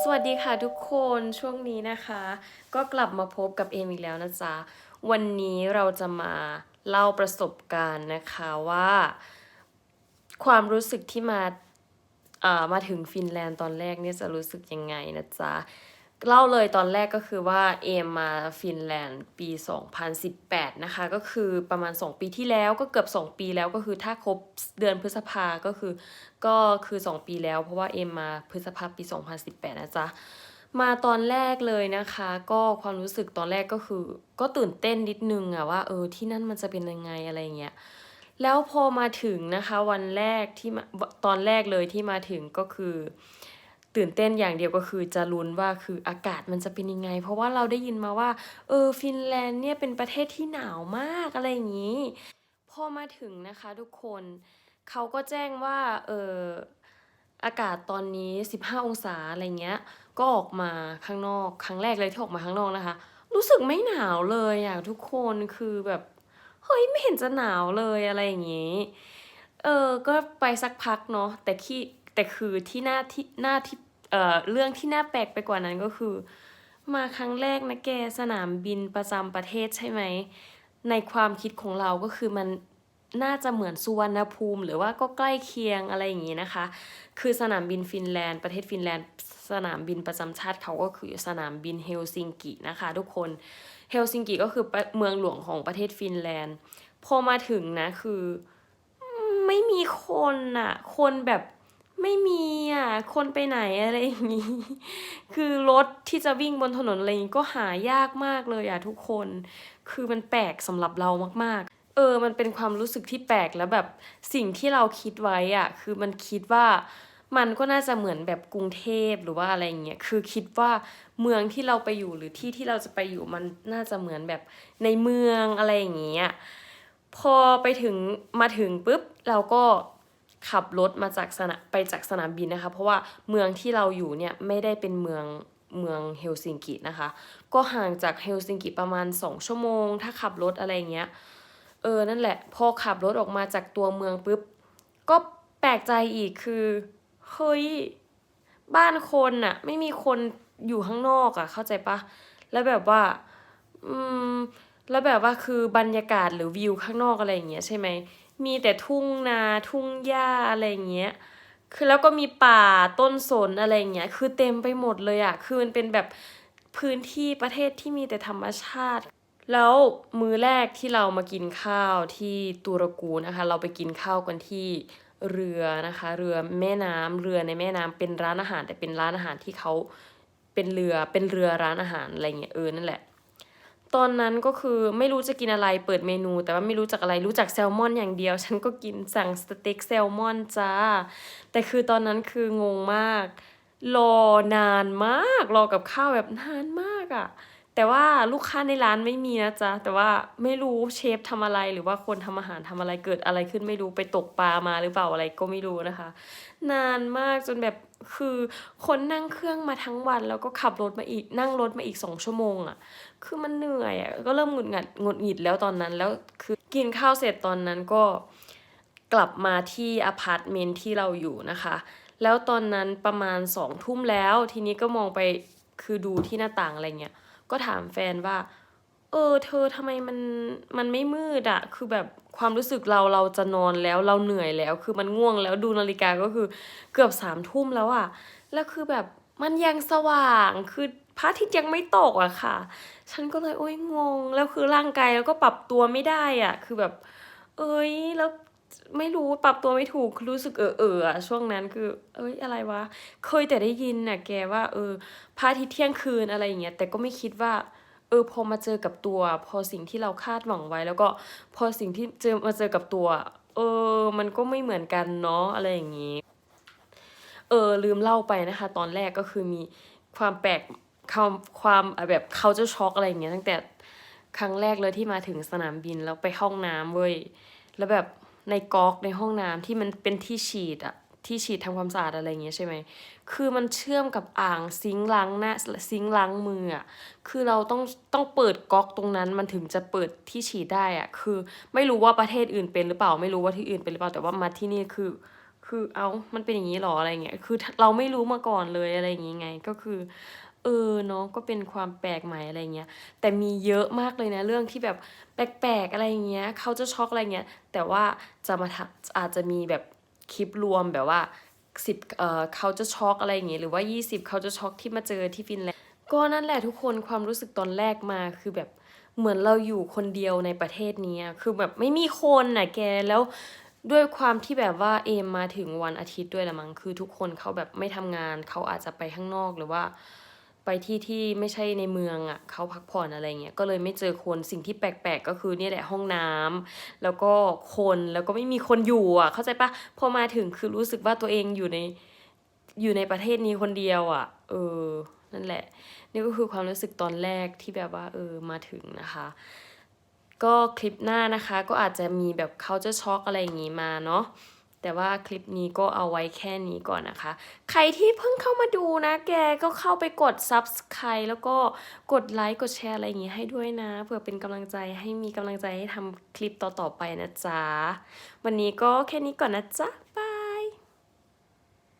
สวัสดีค่ะทุกคนช่วงนี้นะคะ ก็กลับมาพบกับเอมอีกแล้วนะจ๊ะ วันนี้เราจะมาเล่าประสบการณ์นะคะว่า ความรู้สึกที่มาเอ่อมาถึงฟินแลนด์ตอนแรกเนี่ยจะรู้สึกยังไงนะจ๊ะ เล่าเลยตอนแรกก็คือว่าเอมมาฟินแลนด์ปี 2018 นะคะ ก็คือประมาณ 2 ปีที่แล้วก็เกือบ 2 ปีแล้วก็คือถ้าครบเดือนพฤษภาก็คือก็คือ 2 ปีแล้วเพราะว่าเอมมาพฤษภาปี 2018 นะจ๊ะ มาตอนแรกเลยนะคะ ก็ความรู้สึกตอนแรกก็คือ ก็ตื่นเต้นนิดนึงอะว่าเออที่นั่นมันจะเป็นยังไงอะไรเงี้ยแล้วพอมาถึงนะคะวันแรกที่มาตอนแรกเลยที่มาถึงก็คือ ตื่นเต้นอย่างเดียวก็คือจะลุ้นว่าคืออากาศมันจะเป็นยังไง เพราะว่าเราได้ยินมาว่า เออฟินแลนด์เนี่ยเป็นประเทศที่หนาวมากอะไรอย่างนี้ พอมาถึงนะคะทุกคนเขาก็แจ้งว่าเอออากาศตอนนี้ 15 องศาอะไรเงี้ย ก็ออกมาข้างนอกครั้งแรกเลยที่ออกมาข้างนอกนะคะ รู้สึกไม่หนาวเลยอะทุกคนคือแบบเฮ้ยไม่เห็นจะหนาวเลยอะไรอย่างนี้ เออก็ไปสักพักเนาะแต่ที่แต่คือที่หน้าที่หน้าที่ เอ่อเรื่องที่น่าแปลกไปกว่านั้นก็คือ มาครั้งแรกนะแกสนามบินประจำประเทศใช่ไหม ในความคิดของเราก็คือมันน่าจะเหมือนสุวรรณภูมิ หรือว่าก็ใกล้เคียงอะไรอย่างนี้นะคะ คือสนามบินฟินแลนด์ประเทศฟินแลนด์ สนามบินประจำชาติเขาก็คือสนามบินเฮลซิงกินะคะทุกคนเฮลซิงกิก็คือเมืองหลวงของประเทศฟินแลนด์ พอมาถึงนะคือไม่มีคนอะคนแบบ ไม่มีอะ คนไปไหนอะไรอย่างนี้ คือรถที่จะวิ่งบนถนนอะไรอย่างงี้ก็หายากมากเลยอะทุกคน คือมันแปลกสำหรับเรามากๆ เออ มันเป็นความรู้สึกที่แปลกแล้วแบบสิ่งที่เราคิดไว้อะ คือมันคิดว่ามันก็น่าจะเหมือนแบบกรุงเทพหรือว่าอะไรอย่างเงี้ย คือคิดว่าเมืองที่เราไปอยู่หรือที่ที่เราจะไปอยู่มันน่าจะเหมือนแบบในเมืองอะไรอย่างเงี้ย พอไปถึงมาถึงปุ๊บเราก็ ขับรถมาจากสนามไปจากสนามบินนะคะ เพราะว่าเมืองที่เราอยู่เนี่ยไม่ได้เป็นเมืองเมืองเฮลซิงกินะคะ ก็ห่างจากเฮลซิงกิประมาณ 2 ชั่วโมง ถ้าขับรถอะไรเงี้ย เออ นั่นแหละ พอขับรถออกมาจากตัวเมืองปุ๊บ ก็แปลกใจอีกคือ เฮ้ย บ้านคนน่ะไม่มีคนอยู่ข้างนอกอะเข้าใจปะ แล้วแบบว่า อืม แล้วแบบว่าคือบรรยากาศหรือวิวข้างนอกอะไรอย่างเงี้ยใช่ไหม มีแต่ทุ่งนาทุ่งหญ้าอะไรอย่างเงี้ย คือแล้วก็มีป่าต้นสนอะไรอย่างเงี้ย คือเต็มไปหมดเลยอะคือมันเป็นแบบพื้นที่ประเทศที่มีแต่ธรรมชาติ แล้วมื้อแรกที่เรามากินข้าวที่ตุรกูนะคะ เราไปกินข้าวกันที่เรือนะคะ เรือแม่น้ำเรือในแม่น้ำเป็นร้านอาหาร แต่เป็นร้านอาหารที่เขาเป็นเรือเป็นเรือร้านอาหารอะไรเงี้ยเออนั่นแหละ ตอนนั้นก็คือไม่รู้จะกินอะไรเปิดเมนู แต่ว่าไม่รู้จักอะไรรู้จักแซลมอนอย่างเดียว ฉันก็กินสั่งสเต็กแซลมอนจ้า แต่คือตอนนั้นคืองงมาก รอนานมาก รอกับข้าวแบบนานมากอะ่ะ แต่ว่าลูกค้าในร้านไม่มีนะจ๊ะ แต่ว่าไม่รู้เชฟทำอะไรหรือว่าคนทำอาหารทำอะไรเกิดอะไรขึ้นไม่รู้ไปตกปลามาหรือเปล่าอะไรก็ไม่รู้นะคะ นานมากจนแบบคือคนนั่งเครื่องมาทั้งวัน แล้วก็ขับรถมาอีกนั่งรถมาอีกสองชั่วโมงอะ่ะ คือมันเหนื่อยอะ่ะก็เริ่มหงุดหงิดหงุดหงิดแล้วตอนนั้นแล้วคือกินข้าวเสร็จตอนนั้นก็กลับมาที่อพาร์ตเมนต์ที่เราอยู่นะคะ แล้วตอนนั้นประมาณสองทุ่มแล้วทีนี้ก็มองไปคือดูที่หน้าต่างอะไรเงี้ย ก็ถามแฟนว่า เออ เธอทำไมมันมันไม่มืดอะคือแบบความรู้สึกเราเราจะนอนแล้วเราเหนื่อยแล้ว คือมันง่วงแล้วดูนาฬิกาก็คือเกือบสามทุ่มแล้วอะแล้วคือแบบมันยังสว่างคือพระอาทิตย์ยังไม่ตกอะค่ะ ฉันก็เลยโอ้ยงง แล้วคือร่างกายแล้วก็ปรับตัวไม่ได้อะคือแบบ เอ้ยแล้ว ไม่รู้ปรับตัวไม่ถูกรู้สึกเออเอออะช่วงนั้นคือ เอ้ยอะไรวะ เคยแต่ได้ยินน่ะแกว่า เออพระอาทิตย์เที่ยงคืนอะไรอย่างเงี้ยแต่ก็ไม่คิดว่า เออพอมาเจอกับตัว พอสิ่งที่เราคาดหวังไว้ แล้วก็พอสิ่งที่เจอมาเจอกับตัว เออ มันก็ไม่เหมือนกันเนาะอะไรอย่างงี้ เออลืมเล่าไปนะคะ ตอนแรกก็คือมีความแปลกความความแบบเขาจะช็อกอะไรอย่างเงี้ยตั้งแต่ครั้งแรกเลยที่มาถึงสนามบินแล้วไปห้องน้ำเว้ยแล้วแบบ ในก๊อกในห้องน้ำที่มันเป็นที่ฉีดอะที่ฉีดทำความสะอาดอะไรเงี้ยใช่ไหม คือมันเชื่อมกับอ่างซิงล้างหน้าซิงล้างมืออะคือเราต้องต้องเปิดก๊อกตรงนั้นมันถึงจะเปิดที่ฉีดได้อะคือไม่รู้ว่าประเทศอื่นเป็นหรือเปล่า ไม่รู้ว่าที่อื่นเป็นหรือเปล่า แต่ว่ามาที่นี่คือ คือเอามันเป็นอย่างนี้หรออะไรเงี้ย คือเราไม่รู้มาก่อนเลยอะไรอย่างงี้ไง ก็คือ เออเนาะก็เป็นความแปลกใหม่อะไรเงี้ยแต่มีเยอะมากเลยนะเรื่องที่แบบแปลกๆอะไรเงี้ยเขาจะช็อกอะไรเงี้ยแต่ว่าจะมาอาจจะมีแบบคลิปรวมแบบว่าสิบเอ่อเขาจะช็อกอะไรอย่างเงี้ยหรือว่ายี่สิบเขาจะช็อกที่มาเจอที่ฟินแลนด์ก็นั่นแหละทุกคนความรู้สึกตอนแรกมาคือแบบเหมือนเราอยู่คนเดียวในประเทศนี้คือแบบไม่มีคนน่ะแกแล้วด้วยความที่แบบว่าเอมมาถึงวันอาทิตย์ด้วยละมั้งคือทุกคนเขาแบบไม่ทำงานเขาอาจจะไปข้างนอกหรือว่า ไปที่ที่ไม่ใช่ในเมืองอะเขาพักผ่อนอะไรเงี้ยก็เลยไม่เจอคนสิ่งที่แปลกๆก็คือนี่แหละห้องน้ำแล้วก็คนแล้วก็ไม่มีคนอยู่อะ เข้าใจปะพอมาถึงคือรู้สึกว่าตัวเองอยู่ในอยู่ในประเทศนี้คนเดียวอะ เออ นั่นแหละ นี่ก็คือความรู้สึกตอนแรกที่แบบว่า เออมาถึงนะคะ ก็คลิปหน้านะคะ ก็อาจจะมีแบบเขาจะช็อกอะไรอย่างงี้มาเนาะ แต่ว่าคลิปนี้ก็เอาไว้แค่นี้ก่อนนะคะ ใครที่เพิ่งเข้ามาดูนะ แกก็เข้าไปกด subscribe แล้วก็กดไลค์กดแชร์อะไรอย่างงี้ให้ด้วยนะ เพื่อเป็นกำลังใจให้มีกำลังใจให้ทำคลิปต่อๆไปนะจ๊ะ วันนี้ก็แค่นี้ก่อนนะจ๊ะ